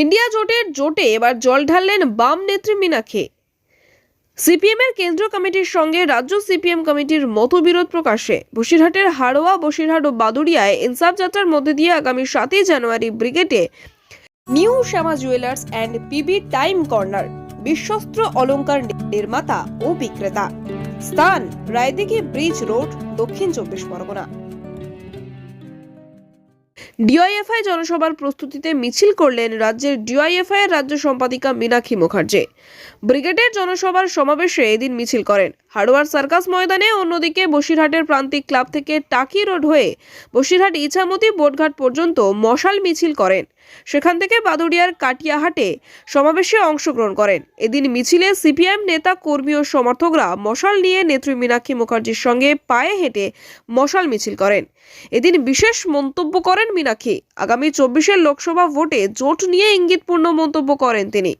India জোটের জোটে এবার জল ঢাললেন বাম নেত্রী মীনাক্ষী। সিপিএমের কেন্দ্রীয় কমিটির সঙ্গে রাজ্য সিপিএম কমিটির মতবিরোধ প্রকাশে। বসিরহাটের হাড়োয়া, বসিরহাট ও বাদুড়িয়ায় ইনসাফ যাত্রার মধ্যে দিয়ে আগামী সাতই জানুয়ারি ব্রিগেডে New Shyama Jewellers and PB time corner, বিশ্বস্ত্র অলঙ্কার নির্মাতা ও বিক্রেতা। স্থান রায়দিঘি ব্রিজ রোড, দক্ষিণ চব্বিশ পরগনা। ডিওয়াইএফআই জনসভার প্রস্তুতিতে মিছিল করলেন রাজ্যের ডিওয়াইএফআই এর রাজ্য সম্পাদিকা মীনাক্ষী মুখার্জি। ব্রিগেডের জনসভার সমাবেশে এদিন মিছিল করেন। হাড়োয়ার সার্কাস ময়দানে অন্যদিকে বসিরহাটের প্রান্তিক ক্লাব থেকে টাকি রোড হয়ে বসিরহাট ইছামতি বোটঘাট পর্যন্ত মশাল মিছিল করেন। সেখান থেকে বাদুড়িয়ার কাটিয়াহাটে সমাবেশে অংশগ্রহণ করেন। এদিন মিছিলে সিপিএম নেতা, কর্মী ও সমর্থকরা মশাল নিয়ে নেত্রী মীনাক্ষী মুখার্জির সঙ্গে পায়ে হেঁটে মশাল মিছিল করেন। এদিন বিশেষ মন্তব্য করেন মীনাক্ষী আগামী চব্বিশের লোকসভা ভোটে জোট নিয়ে ইঙ্গিতপূর্ণ মন্তব্য করেন তিনি।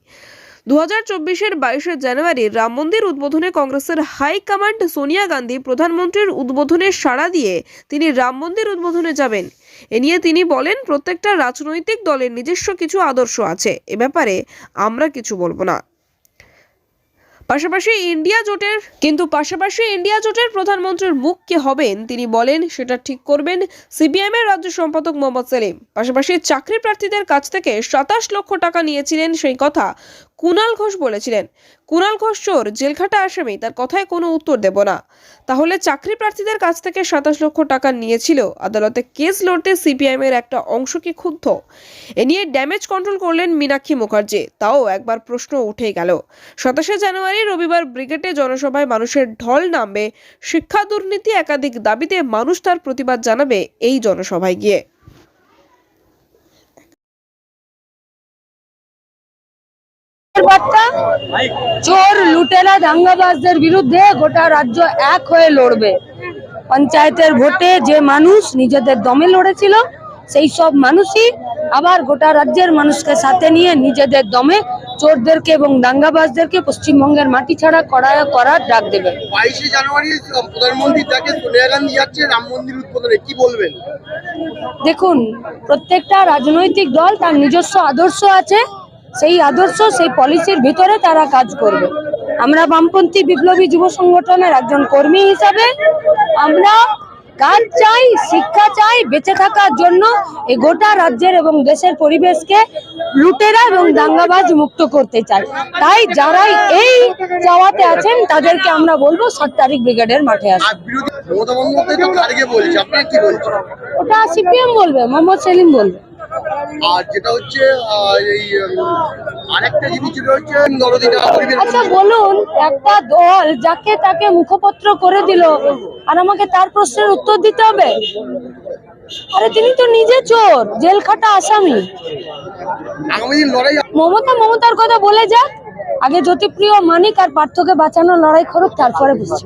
দু হাজার চব্বিশের বাইশে জানুয়ারি রাম মন্দির উদ্বোধনে কংগ্রেসের হাইকমান্ড সোনিয়া গান্ধী প্রধানমন্ত্রীর উদ্বোধনে সাড়া দিয়ে তিনি রাম মন্দির উদ্বোধনে যাবেন। এ নিয়ে তিনি বলেন, প্রত্যেকটা রাজনৈতিক দলের নিজস্ব কিছু আদর্শ আছে। এ ব্যাপারে আমরা কিছু বলব না। পাশাপাশি ইন্ডিয়া জোটের, কিন্তু পাশাপাশি ইন্ডিয়া জোটের প্রধানমন্ত্রীর মুখ কে হবেন? তিনি বলেন, সেটা ঠিক করবেন সিপিএম এর রাজ্য সম্পাদক মোহাম্মদ সেলিম। পাশাপাশি চাকরি প্রার্থীদের কাছ থেকে সাতাশ লক্ষ টাকা নিয়েছিলেন সেই কথা। কুনাল ঘোষ বলেছিলেন, কুনাল ঘোষ চোর, জেলখাটা আসামি, তার কথায় কোনো উত্তর দেব না। তাহলে চাকরি প্রার্থীদের কাছ থেকে সাতাশ লক্ষ টাকা নিয়েছিল, আদালতে কেস লড়তে সিপিআইএম এর একটা অংশ কি ক্ষুব্ধ? এ নিয়ে ড্যামেজ কন্ট্রোল করলেন মীনাক্ষী মুখার্জি, তাও একবার প্রশ্ন উঠে গেল। সাতাশে জানুয়ারি রবিবার ব্রিগেডে জনসভায় মানুষের ঢল নামবে, শিক্ষা দুর্নীতি একাধিক দাবিতে মানুষ তার প্রতিবাদ জানাবে এই জনসভায় গিয়ে। বার্তা চোর লুটেরা দাঙ্গাবাজদের বিরুদ্ধে গোটা রাজ্য এক হয়ে লড়বে। পঞ্চায়েতের ভোটে যে মানুষ নিজেদের দমে লড়েছিল সেই সব মানুষই আবার গোটা রাজ্যের মানুষকে সাথে নিয়ে নিজেদের দমে চোরদেরকে এবং দাঙ্গাবাজদেরকে পশ্চিমবঙ্গের মাটি ছাড়া করা করার ডাক দেবে। বাইশে জানুয়ারি প্রধানমন্ত্রী তাকে সোনিয়া গান্ধী যাচ্ছে রাম মন্দির উদ্বোধনে কি বলবেন? দেখুন প্রত্যেকটা রাজনৈতিক দল তার নিজস্ব আদর্শ আছে সেই আদর্শ সেই পলিসির ভিতরে তারা কাজ করবে। আমরা বামপন্থী বিপ্লবী যুব সংগঠনের একজন কর্মী হিসাবে আমরা কাজ চাই শিক্ষা চাই বেঁচে থাকার জন্য এই গোটা রাজ্যের এবং দেশের পরিবেশকে লুটেরা এবং দাঙ্গাবাজ মুক্ত করতে চাই। তাই যারাই এই চাওয়াতে আছেন তাদেরকে আমরা বলব সাত তারিখ ব্রিগেডের মাঠে আসুন। বলছেন? ওটা সিপিএম বলবে মোহাম্মদ সেলিম বলবে। আর যেটা হচ্ছে এই আরেকটা জিনিস যেটা হচ্ছে নরদিনা আচ্ছা বলুন একটা দল যাকে তাকে মুখপত্র করে দিল আর আমাকে তার প্রশ্নের উত্তর দিতে হবে? আরে তিনি তো নিজে চোর জেল খাটা আসামি মমতা মমতার কথা বলে যাক। আগে জ্যোতিপ্রিয় মানিক আর পার্থকে বাঁচানোর লড়াই করুক তারপরে বুঝছি।